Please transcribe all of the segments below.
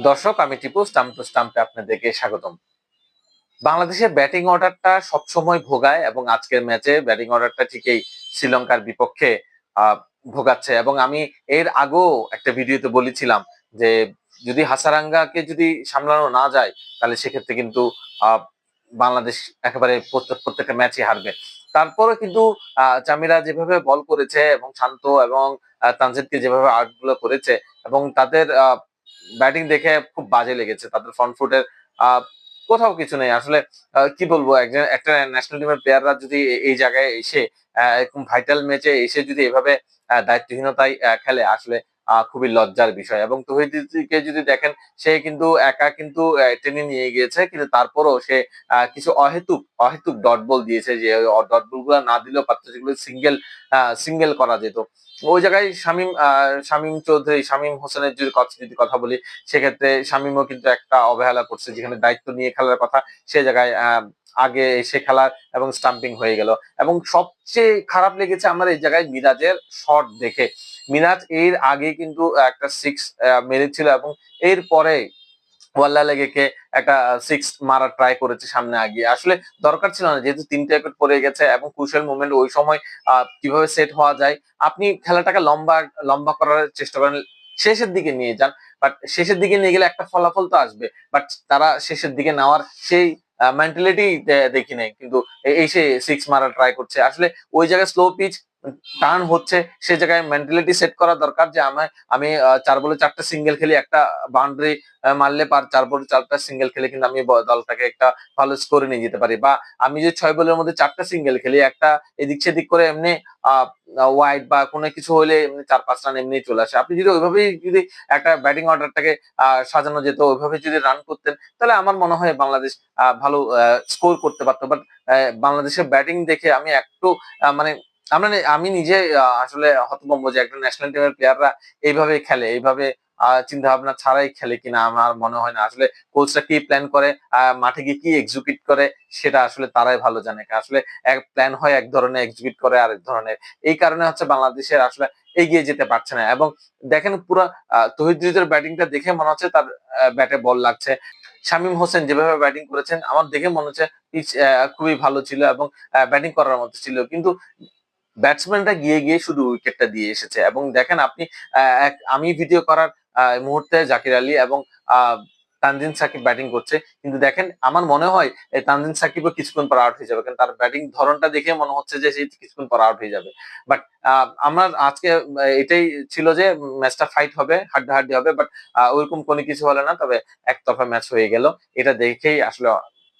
দর্শক, আমি Tipu, stump two স্টাম্পে আপনাদেরকে স্বাগতম। বাংলাদেশের ব্যাটিং অর্ডারটা সবসময় ভোগায় এবং আজকের ম্যাচে ব্যাটিং অর্ডারটা ঠিকই শ্রীলঙ্কার বিপক্ষে ভোগাচ্ছে। এবং আমি এর আগেও একটা ভিডিওতে বলেছিলাম যে, যদি হাসারাঙ্গাকে যদি সামলানো না যায়, তাহলে সেক্ষেত্রে কিন্তু বাংলাদেশ একেবারে প্রত্যেক- প্রত্যেকটা ম্যাচই হারবে। তারপরে কিন্তু চামিরা যেভাবে বল করেছে এবং শান্ত এবং তানজিদকে যেভাবে আউটগুলো করেছে এবং তাদের ব্যাটিং দেখে খুব বাজে লেগেছে, তাদের ফ্রন্ট ফুটের কোথাও কিছু নেই। আসলে কি বলব, একজন, একটা ন্যাশনাল টিমের প্লেয়াররা যদি এই জায়গায় এসে এরকম ভাইটাল ম্যাচে এসে যদি এভাবে দায়িত্বহীনতায় খেলে, আসলে খুবই লজ্জার বিষয়। এবং তহিদকে যদি দেখেন, সে কিন্তু একা কিন্তু টেনে নিয়ে গিয়েছে, কিন্তু তারপরও সে কিছু অহেতুক অহেতুক ডট বল দিয়েছে যে ডট বলগুলো না দিলেও যেগুলো সিঙ্গেল সিঙ্গেল করা যেত। ওই জায়গায় শামীম শামীম চৌধুরী, শামীম হোসেনের যদি কথা যদি কথা বলি, সেক্ষেত্রে শামীমও কিন্তু একটা অবহেলা করছে, যেখানে দায়িত্ব নিয়ে খেলার কথা সে জায়গায় আগে এসে খেলার এবং স্টাম্পিং হয়ে গেল। এবং সবচেয়ে খারাপ লেগেছে আমার এই জায়গায় মিরাজের শট দেখে। মিরাজ এর আগে কিন্তু একটা সিক্স মেরেছিল এবং এর পরে ওয়াল্লা লেগেকে একটা সিক্স মারা ট্রাই করেছে সামনে আগিয়ে। আসলে দরকার ছিল না, যেহেতু তিনটে উইকেট পড়ে গেছে এবং ক্রুশাল মুভমেন্ট ওই সময় কীভাবে সেট হওয়া যায়, আপনি খেলাটাকে লম্বা লম্বা করার চেষ্টা করেন, শেষের দিকে নিয়ে যান। বাট শেষের দিকে নিয়ে গেলে একটা ফলাফল তো আসবে। বাট তারা শেষের দিকে নেওয়ার সেই মেন্টালিটি দেখি নাই। কিন্তু এই সে সিক্স মারা ট্রাই করছে। আসলে ওই জায়গায় স্লো পিচ টার্ন হচ্ছে, সে জায়গায় মেন্টালিটি সেট করা দরকার যে আমি আমি চার বলে চারটা সিঙ্গেল খেলি, একটা বাউন্ডারি মারলে পার চার বলে চারটা সিঙ্গেল খেলে কিন্তু আমি দলটাকে একটা ভালো স্কোরে নিয়ে যেতে পারি। বা আমি যে ছয় বলের মধ্যে চারটা সিঙ্গেল খেলি, একটা এদিক সেদিক করে এমনি ওয়াইড বা কোনো কিছু হলে এমনি চার পাঁচ রান এমনি চলে আসে। আপনি যদি ওইভাবেই যদি একটা ব্যাটিং অর্ডারটাকে সাজানো যেত, ওইভাবে যদি রান করতেন, তাহলে আমার মনে হয় বাংলাদেশ ভালো স্কোর করতে পারতো। বাট বাংলাদেশের ব্যাটিং দেখে আমি একটু মানে আমরা আমি নিজে আসলে হতভম্ব যে একটা ন্যাশনাল টিমের প্লেয়াররা এইভাবে খেলে, এইভাবে চিন্তা ভাবনা ছাড়াই খেলে কিনা আমার মনে হয় না। আসলে কোচরা কি প্ল্যান করে মাঠে গিয়ে কি এক্সিকিউট করে, সেটা আসলে তারাই ভালো জানে। আসলে এক প্ল্যান হয় এক ধরনের এক্সিকিউট করে আরেক ধরনের। এই কারণে হচ্ছে বাংলাদেশের আসলে এগিয়ে যেতে পারছে না। এবং দেখেন পুরো তহিদের ব্যাটিংটা দেখে মনে হচ্ছে তার ব্যাটে বল লাগছে। শামীম হোসেন যেভাবে ব্যাটিং করেছেন, আমার দেখে মনে হচ্ছে পিচ খুবই ভালো ছিল এবং ব্যাটিং করার মতো ছিল। কিন্তু ব্যাটসম্যানটা গিয়ে গিয়ে শুধু উইকেটটা দিয়ে এসেছে। এবং দেখেন আপনি আমি ভিডিও করার মুহূর্তে জাকির আলী এবং তানজিন সাকিব ব্যাটিং করছে। কিন্তু দেখেন, আমার মনে হয়, এই তানজিন সাকিবও কিছুক্ষণ পর আউট হয়ে যাবে। কারণ তার ব্যাটিং ধরনটা দেখে মনে হচ্ছে যে সে কিছুক্ষণ পর আউট হয়ে যাবে। বাট আমার আজকে এটাই ছিল যে ম্যাচটা ফাইট হবে, হাড্ডাহাড্ডি হবে। বাট ওইরকম কোনো কিছু হলো না। তবে একতরফা ম্যাচ হয়ে গেল। এটা দেখেই আসলে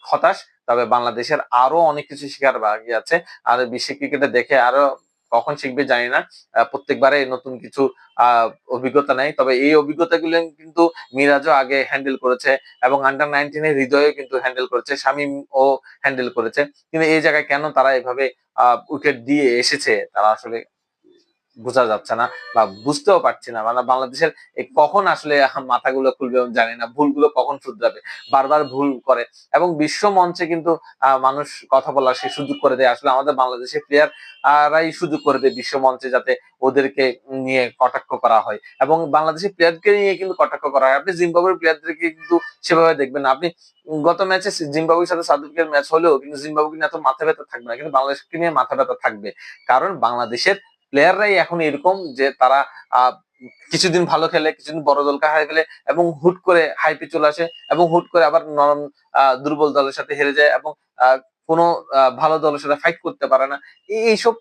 হতাশ। তবে বাংলাদেশের আরও অনেক কিছু শেখার বাকি আছে। আর বিশ্ব ক্রিকেটে দেখে আরও কখন শিখবে জানি না। প্রত্যেকবারে নতুন কিছু অভিজ্ঞতা নেই। তবে এই অভিজ্ঞতাগুলো কিন্তু মিরাজও আগে হ্যান্ডেল করেছে এবং আন্ডার নাইনটিনের হৃদয়ে কিন্তু হ্যান্ডেল করেছে শামীম ও হ্যান্ডেল করেছে। কিন্তু এই জায়গায় কেন তারা এভাবে উইকেট দিয়ে এসেছে? তারা আসলে বোঝা যাচ্ছে না বা বুঝতেও পারছি না। মানে বাংলাদেশের কখন আসলে মাথাগুলো খুলবে আমি জানি না, ভুলগুলো কখন শুধরাবে? বারবার ভুল করে। এবং বিশ্ব মঞ্চে কিন্তু মানুষ কথা বলার সে সুযোগ করে দেয়। আসলে আমাদের বাংলাদেশের প্লেয়ার রাই সুযোগ করে দেয় বিশ্ব মঞ্চে যাতে ওদেরকে নিয়ে কটাক্ষ করা হয়। এবং বাংলাদেশের প্লেয়ারকে নিয়ে কিন্তু কটাক্ষ করা হয়। আপনি জিম্বাবুয়ের প্লেয়ারদেরকে কিন্তু সেভাবে দেখবেন আপনি গত ম্যাচে জিম্বাবুয়ের সাথে আফ্রিকার ম্যাচ হলেও কিন্তু জিম্বাবুকে নিয়ে এত মাথা ব্যথা থাকবে না। কিন্তু বাংলাদেশকে নিয়ে মাথা ব্যথা থাকবে। কারণ বাংলাদেশের প্লেয়াররাই এখন এরকম যে তারা কিছুদিন ভালো খেলে, কিছুদিন বড় দলকে হারিয়ে ফেলে এবং হুট করে হাইপে চলে আসে এবং হুট করে আবার নরম দুর্বল দলের সাথে হেরে যায় এবং কোনো ভালো দলের সাথে ফাইট করতে পারে না। এইসব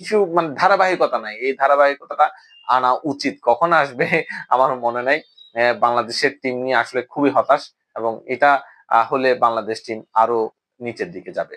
কিছু মানে ধারাবাহিকতা নাই। এই ধারাবাহিকতাটা আনা উচিত। কখন আসবে আমার মনে নাই। বাংলাদেশের টিম নিয়ে আসলে খুবই হতাশ এবং এটা হলে বাংলাদেশ টিম আরও নিচের দিকে যাবে।